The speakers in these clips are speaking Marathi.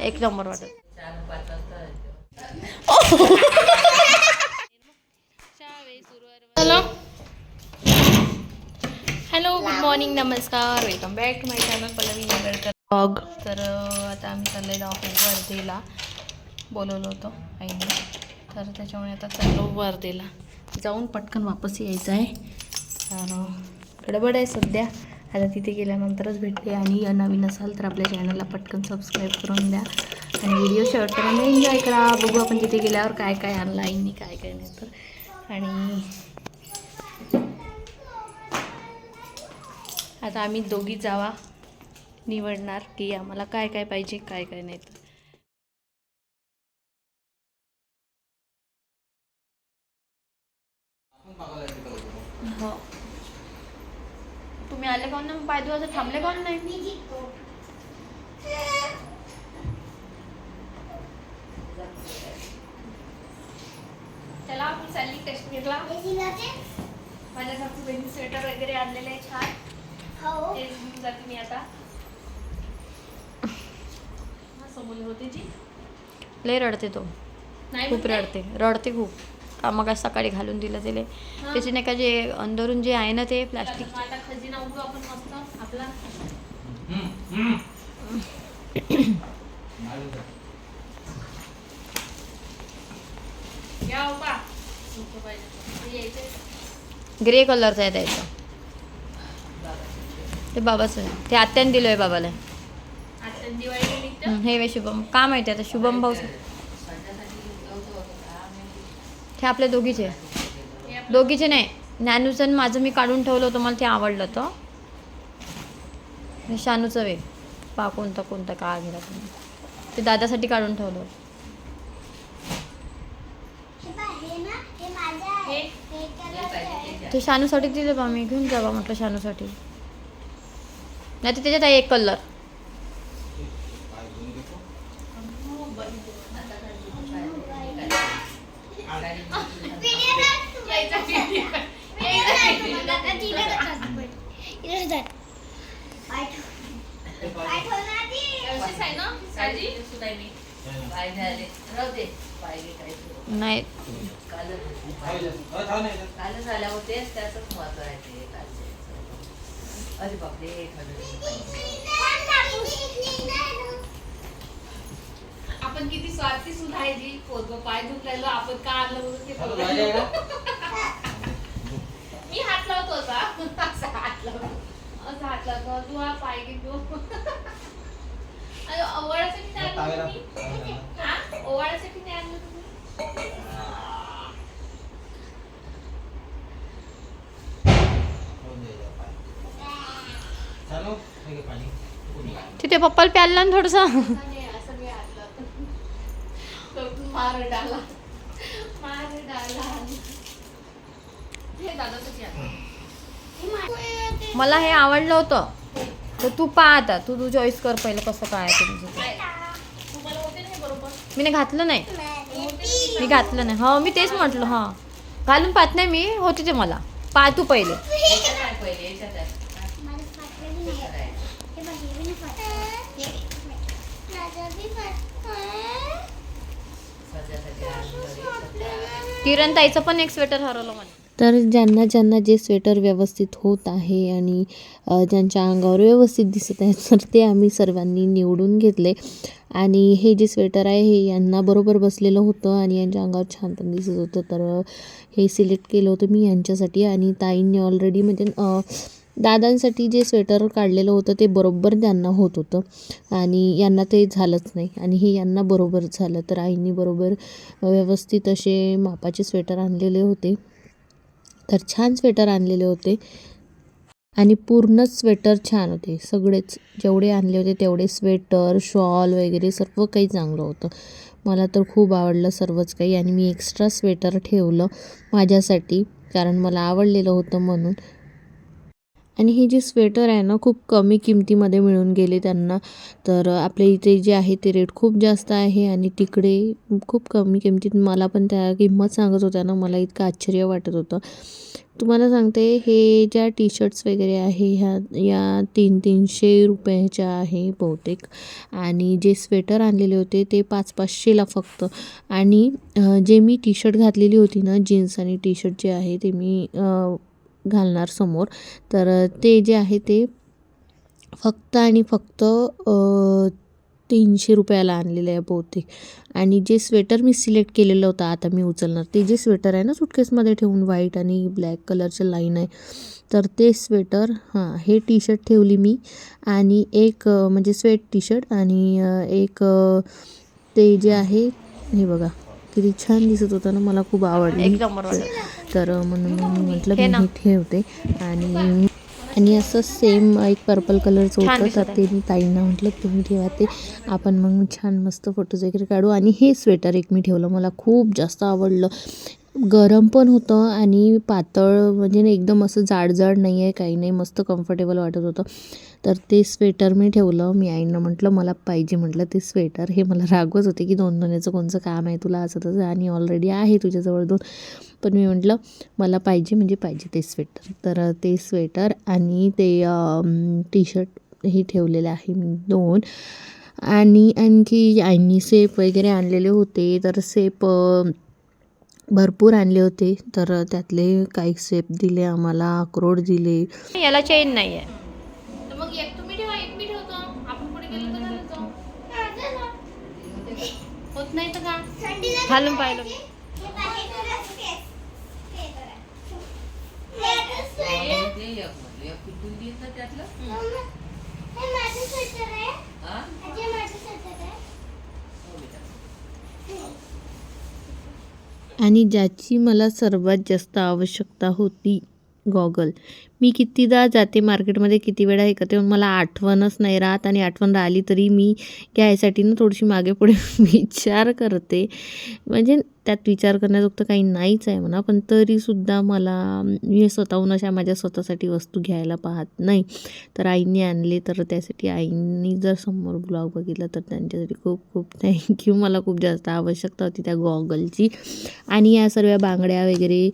एक नंबर वाटत. हॅलो हॅलो गुड मॉर्निंग नमस्कार. Welcome back to my channel Pallavi Negadkar blog तर आता आम्ही चाललेलो आहोत वर्धेला. बोलवलं होतं आईने. तर त्याच्यामुळे आता चाललो वर्धेला. जाऊन पटकन वापस यायचं आहे. तर गडबड आहे सध्या. आता तिथे गेल्यानंतरच भेटते आणि नवीन असाल तर आपल्या चॅनलला पटकन सबस्क्राईब करून द्या. आणि व्हिडिओ शेवटपर्यंत एन्जॉय करा. बघू आपण तिथे गेल्यावर काय काय आणलं काय काय नाही तर. आणि आता आम्ही दोघी जावा. निवडणार की आम्हाला काय काय पाहिजे काय काय नाही तर हो तुम्ही आले कोण ना पाय असं थांबले कोण नाही? चला आपण चालली काश्मीरला. माझ्या सासूबाईंनी स्वेटर वगैरे आणलेले आहे छान. तेच घेऊन जाते मी आता. हा, समोर होते जी. लय रडते तो. नाही खूप? रडते. रडते खूप. का मग सकाळी घालून दिलं तिले त्याचे नाही का जे अंदरून जे आहे ना ते प्लास्टिक हो ग्रे कलरचा आहे त्याचा. ते बाबाचं ते आत्याने दिलं आहे बाबाला हं, हे शुभम. का माहिती आता? शुभम भाऊ हे आपल्या दोघीचे. दोघीचे नाही. ज्ञानूचं आणि माझं मी काढून ठेवलं होतं मला ते आवडलं तर हे शानूचं वे. पा कोणता कोणता का गेला तुम्ही ते दादासाठी काढून ठेवलं होतं. ते शानूसाठी दिले बा मी. घेऊन जावा म्हटलं शानूसाठी. नाही तर त्याच्यात आहे एक कलर व्यवस्थित आहे ना साडी नाही. कालच. तेच त्याचंच महत्त्व आहे ते अरे बापरे आपण किती स्वार्थी सुद्धा आहे जी. पोरगं पाय दुखलायलो आपण का आणलं म्हणून ते पोरगं. मी हात लावतो असा हात. लावतो असा हात लावतो. तू हा पाय घे तू अरे ओवाळासाठी नाही आणलं तुम्ही? हा नाही आणलं तुम्ही? तिथे पप्पाला प्यायला ना थोडंसं. मार डाला. मार डाला. हे दादासाठी आणलं. मला हे आवडलं होतं. तर तू पहा आता. तू तू चॉईस कर पहिलं कसं काय तुमचं मी नाही घातलं नाही? मी घातलं नाही. हो मी तेच म्हटलं हां. घालून पाहत नाही मी. होते ते मला. पाह तू पहिले. किरण ताईचं पण एक स्वेटर हरवलं मला. तर ज्यांना ज्यांना जे स्वेटर व्यवस्थित होत आहे आणि ज्यांच्या अंगावर व्यवस्थित दिसत आहे तर ते आम्ही सर्वांनी निवडून घेतले. आणि हे जे स्वेटर आहे हे यांना बरोबर बसलेलं होतं आणि यांच्या अंगावर छान पण दिसत होतं. तर हे सिलेक्ट केलं होतं मी यांच्यासाठी आणि ताईंनी ऑलरेडी म्हणजे दादांसाठी जे स्वेटर काढलेलं होतं ते बरोबर त्यांना होत होतं. आणि यांना ते झालंच नाही. आणि हे यांना बरोबर झालं. तर आईंनी बरोबर व्यवस्थित असे मापाचे स्वेटर आणलेले होते. तर छान स्वेटर आणलेले होते. आणि पूर्णच स्वेटर छान होते. सगळेच जेवढे आणले होते तेवढे स्वेटर शॉल वगैरे सर्व काही चांगलं होतं. मला तर खूप आवडलं सर्वच काही आणि मी एक्स्ट्रा स्वेटर ठेवलं माझ्यासाठी कारण मला आवडलेलं होतं म्हणून. आणि हे जे स्वेटर आहे ना खूप कमी किमतीमध्ये मिळून गेले त्यांना. तर आपल्या इथे जे आहे ते रेट खूप जास्त आहे आणि तिकडे खूप कमी किमतीत मला पण त्या किंमत सांगत होत्या ना मला इतकं आश्चर्य वाटत होतं. तुम्हाला सांगते हे ज्या टी शर्ट्स वगैरे आहे ह्या या तीन तीनशे रुपयाच्या आहे बहुतेक. आणि जे स्वेटर आणलेले होते ते पाच पाचशेला फक्त. आणि जे मी टी शर्ट घातलेली होती ना जीन्स आणि टी शर्ट जे आहे ते मी घालणार समोर. तर ते जे आहे ते फक्त आणि फक्त तीनशे रुपयाला आणलेलं आहे बहुतेक. आणि जे स्वेटर मी सिलेक्ट केलेलं होतं आता मी उचलणार. ते जे स्वेटर आहे ना सुटकेसमध्ये ठेवून व्हाईट आणि ब्लॅक कलरचं लाईन आहे. तर ते स्वेटर हां हे टी शर्ट ठेवली मी. आणि एक म्हणजे स्वेट टी शर्ट आणि एक ते जे आहे हे बघा किती छान दिसत होतं ना मला खूप आवडलं. एक नंबर तर म्हणून म्हटलं मी. हे ठेवते. आणि आणि असं सेम एक पर्पल कलरचं होतं तर ते मी ताईंना म्हटलं तुम्ही ठेवा ते. आपण मग छान मस्त फोटोज वगैरे काढू. आणि हे स्वेटर एक मी ठेवलं. मला खूप जास्त आवडलं. गरम पण होतं आणि पातळ म्हणजे ना एकदम असं जाड जाड नाही आहे काही नाही मस्त कम्फर्टेबल वाटत होतं. तर ते स्वेटर मी ठेवलं मी आईनं म्हटलं मला पाहिजे म्हटलं ते स्वेटर हे मला रागवत होते की दोन दोन्हीचं कोणचं काम आहे तुला असं तसं आणि ऑलरेडी आहे तुझ्याजवळ दोन. पण मी म्हटलं मला पाहिजे म्हणजे पाहिजे ते स्वेटर तर ते स्वेटर आणि ते टी शर्ट हे ठेवलेले आहे मी दोन. आणि आणखी आईनी सेप वगैरे आणलेले होते तर सेप भरपूर आणले होते तर त्यातले काही सेप दिले आम्हाला अक्रोड दिले. याला चेन नाही आहे तर मग एक तुम्ही ठेवा एक मी ठेवतो. आपण पुढे गेलो तर झालं जाऊ. होत नाही तर का? घालून पाहिलं. ते एक म्हटलं, एक कुठून देईन ना त्यातलं हा? हो बेटा. आणि ज्याची मला सर्वात जास्त आवश्यकता होती गॉगल. मी कितीदा जाते मार्केटमध्ये किती वेळा हे करते मला आठवणच नाही राहत आणि आठवण राहिली तरी मी घ्यायसाठी ना थोडीशी मागे पुढे विचार करते. म्हणजे त्यात विचार करण्याजोगतं काही नाहीच आहे म्हणा पण तरीसुद्धा मला मी स्वतःहून अशा माझ्या स्वतःसाठी वस्तू घ्यायला पाहत नाही. तर आईने आणले तर त्यासाठी आईंनी जर समोर ब्लॉग बघितला तर त्यांच्यासाठी खूप खूप थँक्यू मला खूप जास्त आवश्यकता होती त्या गॉगलची. आणि या सर्व बांगड्या वगैरे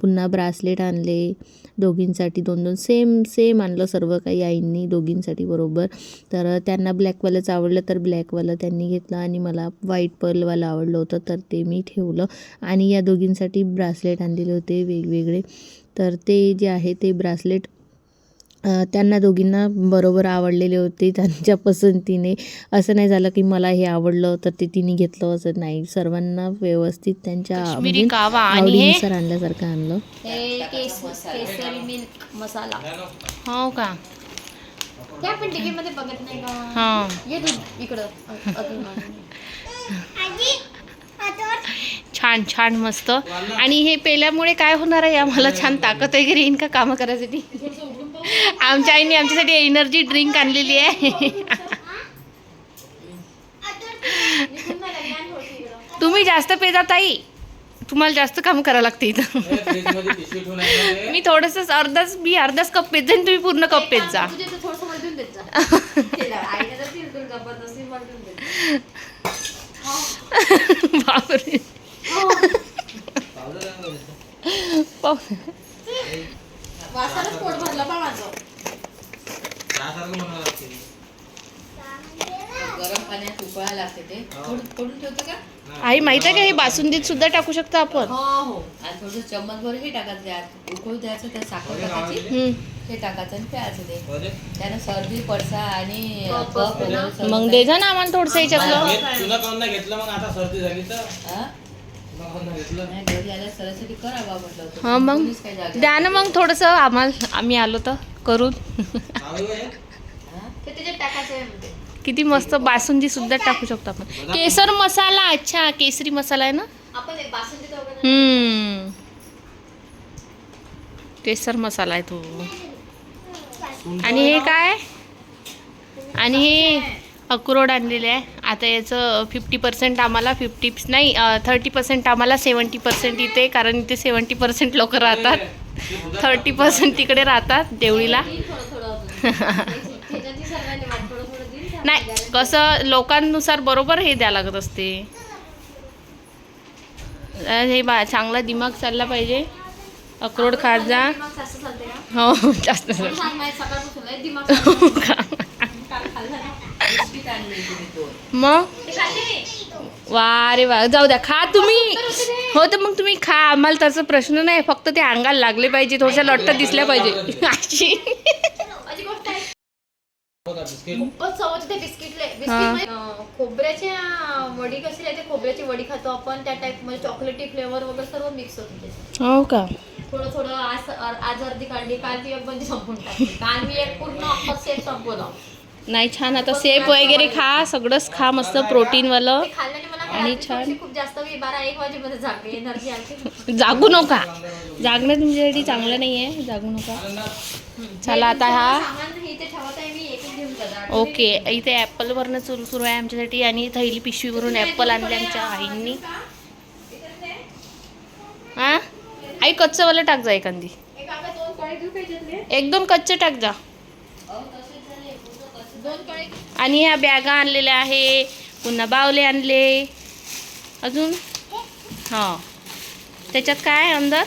पुन्हा ब्रासलेट आणले. दोघींसाठी दोन दोन. सेम सेम आणलं सर्व काही आईंनी दोघींसाठी बरोबर. तर त्यांना ब्लॅकवालंच आवडलं तर ब्लॅकवालं त्यांनी घेतलं आणि मला व्हाईट पर्लवालं आवडलं होतं तर ते मी ठेवलं. आणि या दोघींसाठी ब्रासलेट आणलेले होते वेगवेगळे. तर ते जे आहे ते ब्रासलेट त्यांना दोघींना बरोबर आवडलेले होते त्यांच्या पसंतीने. असं नाही झालं की मला हे आवडलं तर ते तिने घेतलं असं नाही. सर्वांना व्यवस्थित त्यांच्या काश्मीरी कावा आणि आवडीनुसार आणल्यासारखं आणलं. हे मसाला. हो का? त्या पण मध्ये बघत नाही का? हां. ये दूध इकडं. छान छान मस्त. आणि हे पेल्यामुळे काय होणार आहे? आम्हाला छान ताकद वगैरे येईन का कामं करायसाठी? आमच्या आईने आमच्यासाठी एनर्जी ड्रिंक आणलेली आहे. तुम्ही जास्त पेजा ताई. तुम्हाला जास्त काम करावं लागते इथं. मी थोडंसं अर्धाच मी अर्धाच कप पेत जाईन तुम्ही पूर्ण कप पेत जा. बापरे पाहू. वासालाच पोट भरलं पण माझं गरम पाण्यात उकळायला लागते ते थोडं फोडून ठेवतं का आई माहीत आहे का हे बासुंदीत सुद्धा टाकू शकता आपण? हो हो. आणि थोडं चम्मच भर हे टाकायचं त्यात उकळू द्यायचं त्यात साखर टाकायची हम्म. ते टाकायचं आणि प्यायचं ते त्यानं सर्दी पडसा आणि कफ. वगैरे सर्व मग दे जा ना आम्हाला थोडंसं याच्यातलं. तुला काऊन नाही घेतलं मग आता सर्दी झाली तर? हा? तुला काऊन नाही घेतलं? नाही घरी आल्या सरासरी करावा म्हटलं होतं. हा मग कोणीच काही जागा द्या ना मग थोडंसं. आम्हाला आम्ही आलो तर करून आवडलं हे? हा? ते त्याच्यात टाकायचं आहे म्हणते किती मस्त बासुंदी सुद्धा टाकू शकतो आपण. केसर मसाला अच्छा केसरी मसाला आहे ना? आपण एक बासुंदी तर वगैरे हम्म. केसर मसाला आहे तो. आणि हे काय? आणि हे अक्रोड आणलेले आहे. आता याचं फिफ्टी पर्सेंट आम्हाला फिफ्टी नाही थर्टी पर्सेंट आम्हाला सेवन्टी पर्सेंट इथे कारण इथे सेवन्टी पर्सेंट लोक राहतात. थर्टी पर्सेंट तिकडे राहतात देवळीला. नाही कसं लोकांनुसार बरोबर हे द्या लागत असते. हे बा चांगला दिमाग चालला पाहिजे. अक्रोड खात जा. हो जास्त दोन. मग. वा रे वा जाऊ द्या खा तुम्ही. हो तर मग तुम्ही खा आम्हाला त्याचा प्रश्न नाही फक्त ते अंगाला लागले पाहिजे थोड्याशा लट्ट दिसल्या पाहिजे. अशी हा. म्हणजे, खोबऱ्याच्या वडी कशी राहते खोबऱ्याची वडी खातो आपण त्या टाईपमध्ये चॉकलेटी फ्लेवर वगैरे सर्व मिक्स होते. हो का? थोडं थोडं आज आज अर्धी काढली काल ती एक बंदी संपून टाकली. काल मी एक पूर्ण अख्खा सेट संपवला. नाही छान आता सेप वगैरे खा सगळंच खा मस्त प्रोटीनवालं ते खाल्ल्याने मला आणि छान. थोडीशी खूप जास्त मी बारा एक वाजेपर्यंत जागली एनर्जी आली. जागू नका. जागणं तुमच्यासाठी चांगलं नाही आहे जागू नका. चला आता हा. सामान हे ते ठेवत आहे मी एक एक घेऊन जाणार ओके इथे ॲपलवरनं सुरू सुरू आहे आमच्यासाठी आणि थैली पिशवीवरून ॲपल आणले आमच्या आईंनी. हा? आई कच्चंवालं टाक जा एखादी. एक दोन कच्चे टाक जा. आणि ह्या बॅगा आणलेल्या आहे. पुन्हा बावले आणले. अजून? हां. त्याच्यात काय आहे अंदर?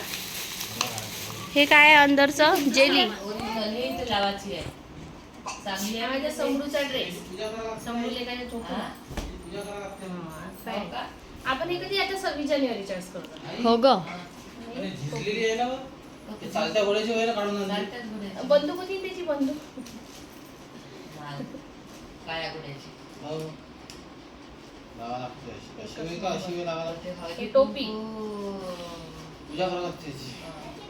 हे काय आहे अंदरचं? जेली. हे. हा? काय आपण हे कधी आता सव्वीस जानेवारी चॉईस करतो. हो ग. आणि झिजलेली आहे ना बघ. ते चालत्या घोड्याची वय ना काढून आणली चालत्याच गुन्ह्याची. बंदूक होती त्याची बंदूक माल. काळ्या गुन्ह्याची. हो. लावा लागते अशी कशी वेळ का अशी वेळ लावा लागते ते हळदी ही टोपी. कुंकू. त्याची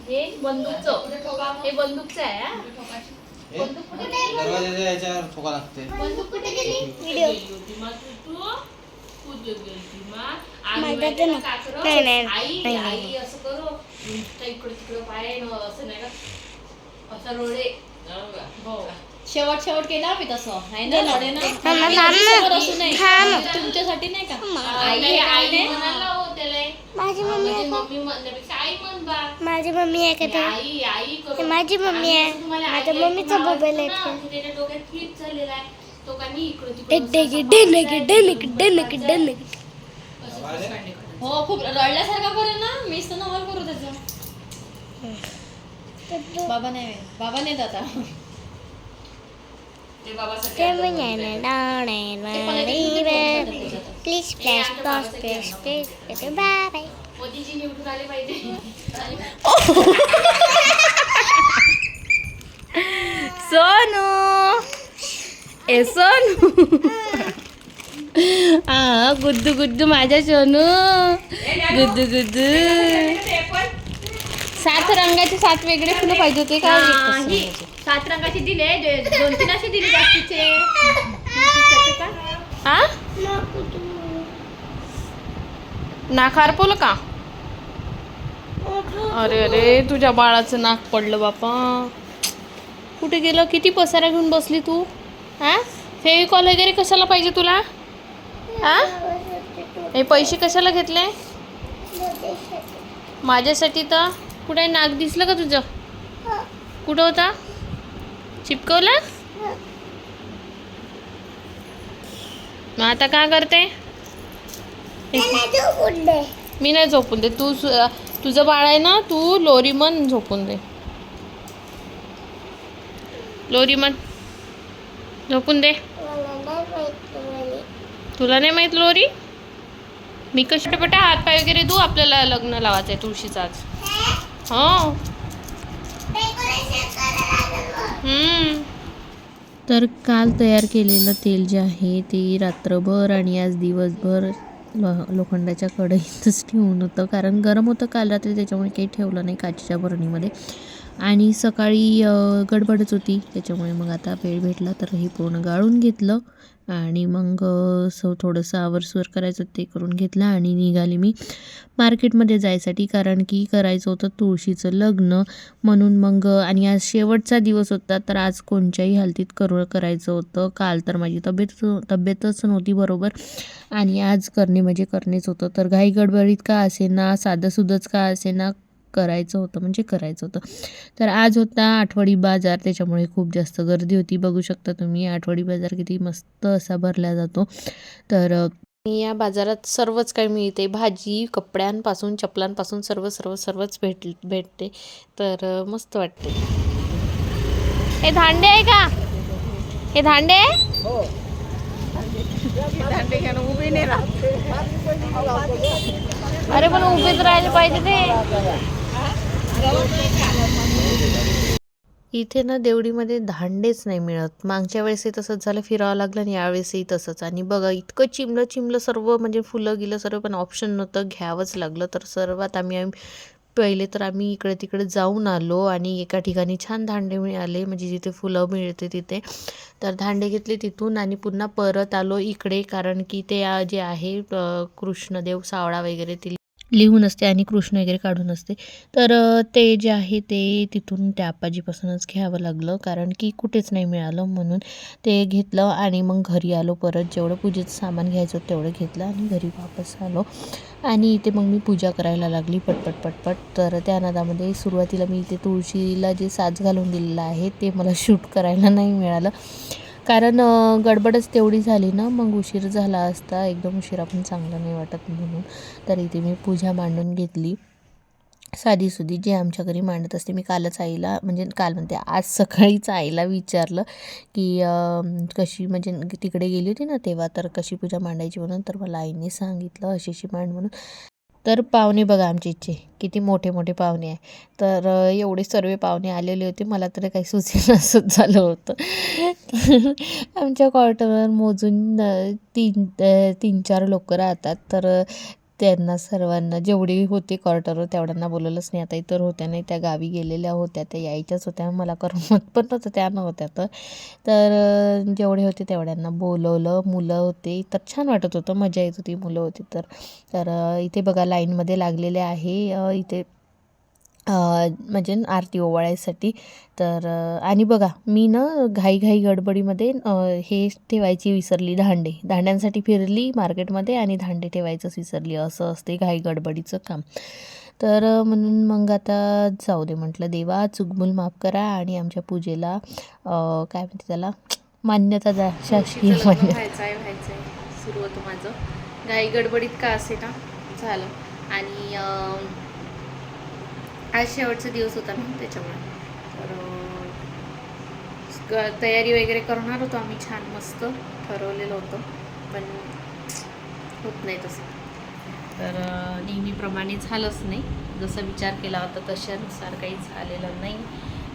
हे बंदूकचं हे बंदूकचं आहे हा. हे बंदूक कुठे दरवाजाच्या याच्यावर ठोका लागते बंदूक कुठे गेली नाही, आई नाही, आई असं करो. नुसतं इकडं तिकडं पाय न असं नाही का? असं रोडे. हो. शेवट शेवट केला मी तसं. आहे ना रोडे ना? आयुष्यभर असं नाही. तुमच्यासाठी नाही का? आई आई म्हणाला हो माझी मम्मी म्हणजे मम्मी म्हणण्यापेक्षा आई म्हण बा. माझी मम्मी आहे का ते? आई. हे माझी मम्मी आहे. माझ्या मम्मीचा मोबाईल आहे त्याच्या डोक्यात झालेला आहे. तो का नाही इकडं तिकडं डेक डेक असं हो खूप रडल्यासारखा ना. मीच तर नवल करू त्याचं. बाबा नाही बाबा नाही आता. ते बाबासाठी ते आणलं होतं. Please please please please please bye bye Modiji निवडून आले पाहिजे. सोनू. ए सोनू हा गुद्दू गुद्दू माझ्या सोनू. गुद्दू गुद्दू. सात रंगाचे सात वेगळे फुलं पाहिजे होते का? नाही सात रंगाचे दिले दोन तीन असे दिले जास्तीचे. हा नाक हरपवलं का? अरे अरे तुझ्या बाळाचं नाक पडलं बापा. कुठे गेलं? किती पसारा घेऊन बसली तू? हा? फेविकॉल वगैरे कशाला पाहिजे तुला? हा? हे पैसे कशाला घेतले? माझ्यासाठी तर कुठे नाक दिसलं का तुझं? कुठं होता? चिपकवला? मग आता का करते? मी नाही झोपून दे. तू तुझं बाळ आहे ना तू लोरीमन झोपून दे. लोरीमन. झोपून दे. तुला नाही माहीत लोरी? मी कशी पटा हात पाय वगैरे देऊ आपल्याला लग्न लावायचं आहे तुळशीचा आज. हो. तर काल तयार केलेलं तेल जे आहे ते रात्रभर आणि आज दिवसभर लोखंडाच्या कढईतच ठेवून होतं. कारण गरम होतं काल रात्री त्याच्यामुळे काही ठेवलं नाही काचेच्या बरणीमध्ये. आणि सकाळी गडबडच होती. त्याच्यामुळे मग आता वेळ भेटला तर हे पूर्ण गाळून घेतलं. आणि मग असं सो थोडंसं आवरसवर करायचं ते करून घेतलं आणि निघाली मी मार्केटमध्ये जायसाठी. कारण की करायचं होतं तुळशीचं लग्न. म्हणून मग आणि आज शेवटचा दिवस होता तर आज कोणत्याही हालतीत करू करायचं होतं. काल तर माझी तब्येत तब्येतच नव्हती बरोबर. आणि आज करणे म्हणजे करणेच होतं. तर घाई गडबडीत का असेना साधंसुधंच का असेना करायचं होतं म्हणजे करायचं होतं. तर आज होता आठवडी बाजार त्याच्यामुळे खूप जास्त गर्दी होती. बघू शकता तुम्ही आठवडी बाजार किती मस्त असा भरला जातो. तर या बाजारात सर्वच काही मिळते. भाजी कपड्यांपासून चपलांपासून सर्व सर्व सर्वच भेट भेटते. तर मस्त वाटते. हे धांडे आहे का? हे धांडे? आहे अरे पण उभेच राहिले पाहिजे ते. इथे ना देवडीमध्ये धांडेच नाही मिळत. मागच्या वेळेसही तसंच झालं फिरावं लागलं आणि यावेळेसही तसंच. आणि बघा इतकं चिमलं चिमलं सर्व म्हणजे फुलं गिलं सर्व पण ऑप्शन नव्हतं घ्यावंच लागलं. तर सर्वात आम्ही आम्ही पहिले तर आम्ही इकडे तिकडे जाऊन आलो आणि एका ठिकाणी छान धांडे मिळाले म्हणजे जिथे फुलं मिळते तिथे. तर धांडे घेतले तिथून आणि पुन्हा परत आलो इकडे कारण की ते जे आहे कृष्णदेव सावळा वगैरे ते लिहून असते आणि कृष्ण वगैरे काढून असते. तर ते जे आहे ते तिथून त्या आपाजीपासूनच घ्यावं लागलं. कारण की कुठेच नाही मिळालं म्हणून ते घेतलं आणि मग घरी आलो परत. जेवढं पूजेचं सामान घ्यायचं तेवढं घेतलं आणि घरी वापस आलो. आणि इथे मग मी पूजा करायला लागली पटपट पटपट. तर त्या नादामध्ये सुरुवातीला मी इथे तुळशीला जे साज घालून दिलेलं आहे ते मला शूट करायला नाही मिळालं. कारण गडबडच तेवढी झाली ना मग उशीर झाला असता. एकदम उशिरा पण चांगलं नाही वाटत म्हणून. तर इथे मी पूजा मांडून घेतली. साधीसुधी जे आमच्या घरी मांडत असते मी कालच आईला म्हणजे काल म्हणते आज सकाळीच आईला विचारलं की कशी म्हणजे तिकडे गेली होती ना तेव्हा तर कशी पूजा मांडायची म्हणून तर मला आईने सांगितलं अशी अशी मांड म्हणून. तर पाहुणे बघा आमच्या इच्छे किती मोठे मोठे पाहुणे आहे. तर एवढे सर्व पाहुणे आलेले होते. मला तर काही सुचेन झालं होतं. आमच्या क्वार्टरवर मोजून तीन तीन चार लोक राहतात. तर त्यांना सर्वांना जेवढे होते क्वार्टरवर तेवढ्यांना बोलवलंच नाही आता इतर होत्या नाही त्या गावी गेलेल्या होत्या त्या यायच्याच होत्या. मला करमत पण नव्हतं त्या नव्हत्या तर. तर जेवढे होते तेवढ्यांना बोलवलं. मुलं होते तर छान वाटत होतं मजा येत होती मुलं होती तर. तर इथे बघा लाईनमध्ये लागलेले आहे इथे म्हणजे आरती ओवाळायसाठी. तर आणि बघा मी ना घाईघाई गडबडीमध्ये हे ठेवायची विसरली धांडे. धांड्यांसाठी फिरली मार्केटमध्ये आणि धांडे ठेवायचंच विसरली. असं असते घाई गडबडीचं काम. तर म्हणून मग आता जाऊ दे म्हटलं देवा चुकबुल माफ करा आणि आमच्या पूजेला काय म्हणते त्याला? मान्यता द्या. शासकीय व्हायचं आहे व्हायचं आहे सुरू होतं माझं. घाई गडबडीत का असे ना झालं. आणि आज शेवटचा दिवस होता ना त्याच्यामुळे. तर तयारी वगैरे करणार होतो आम्ही छान मस्त ठरवलेलं होतं. पण होत नाही तसं. तर नेहमीप्रमाणे झालंच नाही. जसं विचार केला होता तशानुसार काही झालेलं नाही.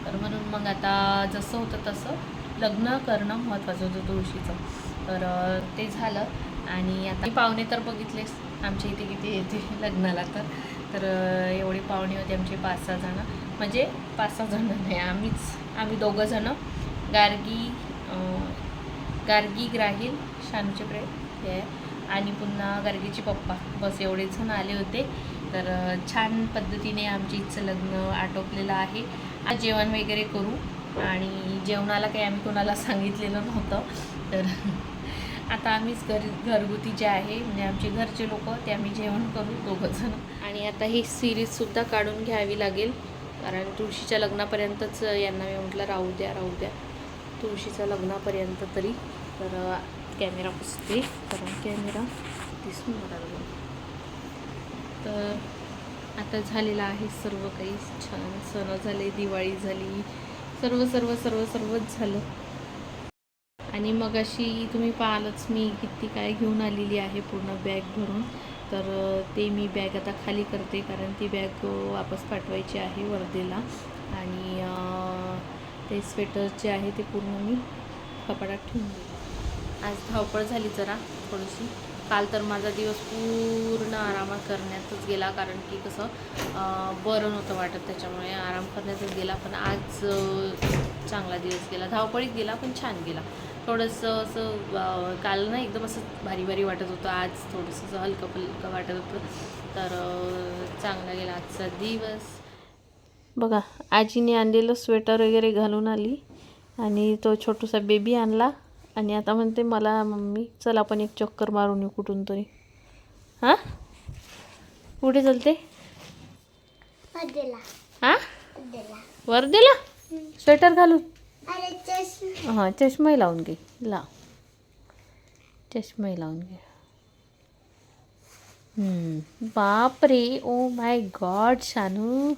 तर म्हणून मग आता जसं होतं तसं लग्न करणं महत्त्वाचं होतं तुळशीचं. तर ते झालं. आणि आता पाहुणे तर बघितलेच. आमच्या इथे किती येते लग्नाला तर. तर एवढी पाहुणी पाहुणे होते आमचे पाच सहा जणं. म्हणजे पाच सहा जणं नाही आम्हीच आम्ही दोघं जणं. गार्गी गार्गी ग्राहील शानूचे प्रेम हे आहे. आणि पुन्हा गार्गीचे पप्पा. बस एवढेच जण आले होते. तर छान पद्धतीने आमच्या इथचं लग्न आटोपलेलं आहे. आज जेवण वगैरे करू. आणि जेवणाला काही आम्ही कोणाला सांगितलेलं नव्हतं. तर आता आम्हीच घर घरगुती जे आहे म्हणजे आमचे घरचे लोक ते आम्ही जेवण करू दोघंजण आणि आता ही सिरीजसुद्धा काढून घ्यावी लागेल. कारण तुळशीच्या लग्नापर्यंतच यांना मी म्हटलं राहू द्या राहू द्या. तुळशीच्या लग्नापर्यंत तरी. तर कॅमेरा पुसते. कारण कॅमेरा दिसून मला लागला. तर आता झालेलं आहे सर्व काही. छान सण झाले दिवाळी झाली. सर्व सर्व सर्व सर्वच झालं. आणि मग अशी तुम्ही पाहालच मी किती काय घेऊन आलेली आहे पूर्ण बॅग भरून. तर ते मी बॅग आता खाली करते कारण ती बॅग वापस पाठवायची आहे वर्धेला. आणि ते स्वेटर जे आहे ते पूर्ण मी कपाडात ठेवून दिले. आज धावपळ झाली जरा थोडीशी. काल तर माझा दिवस पूर्ण आरामात करण्यातच गेला कारण की कसं बरं नव्हतं वाटत त्याच्यामुळे आराम करण्यातच गेला. पण आज चांगला दिवस गेला. धावपळीत गेला पण छान गेला. थोडंसं असं काल ना एकदम असं भारी भारी वाटत होतं. आज थोडंसं असं हलकं फुलकं वाटत होतं. तर चांगला गेला आजचा दिवस. बघा आजीने आणलेलं स्वेटर वगैरे घालून आली आणि तो छोटूसा बेबी आणला. आणि आता म्हणते मला मम्मी चल आपण एक चक्कर मारून येऊ कुठून तरी. हां? कुठे चलते? हां? दिला वर्धेला? स्वेटर घालून? हां चष्माही लावून घे. लाव चष्माही लावून घे. हम्म. बापरे. Oh my God Shanu.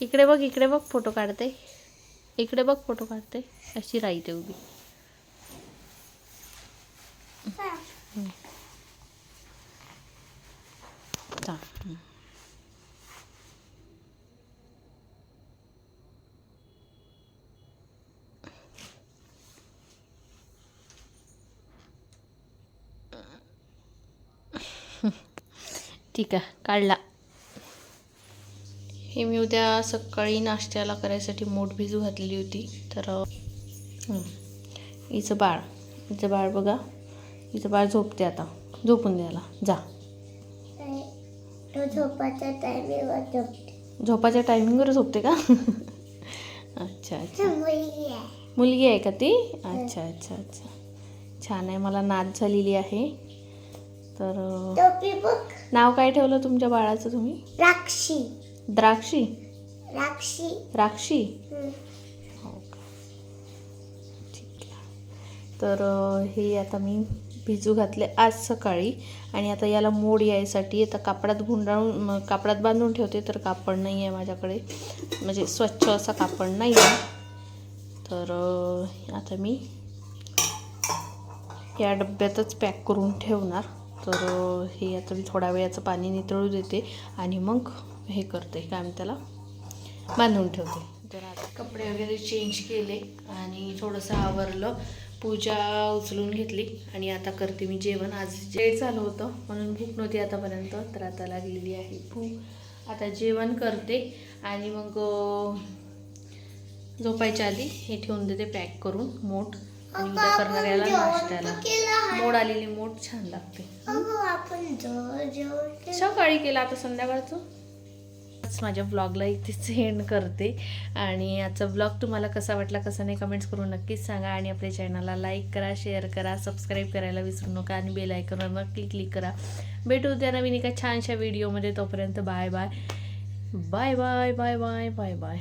इकडे बघ इकडे बघ फोटो काढते. इकडे बघ फोटो काढते अशी राहते उभी हम्म. चा. हम्म. ठीक आहे काढला हे मी उद्या सकाळी नाश्त्याला करायसाठी मोठ भिजू घातलेली होती. तर. हिचं बाळ हिचं बाळ बघा. हिचं बाळ झोपते आता. झोपून द्यायला जा. तो झोपाच्या टायमिंगवर झोपते. झोपाच्या टायमिंगवर झोपते का? अच्छा अच्छा. मुलगी आहे. का ती? अच्छा अच्छा अच्छा. छान आहे मला नाच झालेली आहे. तर नाव काय ठेवलं तुमच्या बाळाचं तुम्ही? राक्षी. द्राक्षी? राक्षी राक्षी. हो का. ठीक आहे. तर हे आता मी भिजू घातले आज सकाळी. आणि आता याला मोड यायसाठी आता कापडात गुंडाळून कापडात बांधून ठेवते तर कापड नाही आहे माझ्याकडे. म्हणजे स्वच्छ असा कापड नाही आहे. तर आता मी या डब्यातच पॅक करून ठेवणार. तर हे आता मी थोड्या वेळाचं पाणी नितळू देते. आणि मग हे करते काय म्हणते त्याला? बांधून ठेवते. तर आता कपडे वगैरे चेंज केले आणि थोडंसं आवरलं. पूजा उचलून घेतली आणि आता करते मी जेवण. आज जेड झालं होतं म्हणून भूक नव्हती आतापर्यंत तर आता लागलेली आहे भूक. आता जेवण करते आणि मग झोपायच्या आधी हे ठेवून देते पॅक करून मोठ. आणि उद्या करणाऱ्याला नाश्त्याला. मोड आलेली मोठ छान लागते. सकाळी केला आता संध्याकाळचं? माझ्या ब्लॉगला इथेच एंड करते. आणि आजचा ब्लॉग तुम्हाला कसा वाटला कसा नाही कमेंट्स करून नक्कीच सांगा. आणि आपल्या चॅनलला लाईक करा शेअर करा सबस्क्राईब करायला विसरू नका. आणि बेल आयकॉनवर नक्की क्लिक करा. भेटू उद्या नवीन एका छानशा व्हिडिओमध्ये तोपर्यंत bye bye bye bye bye bye bye bye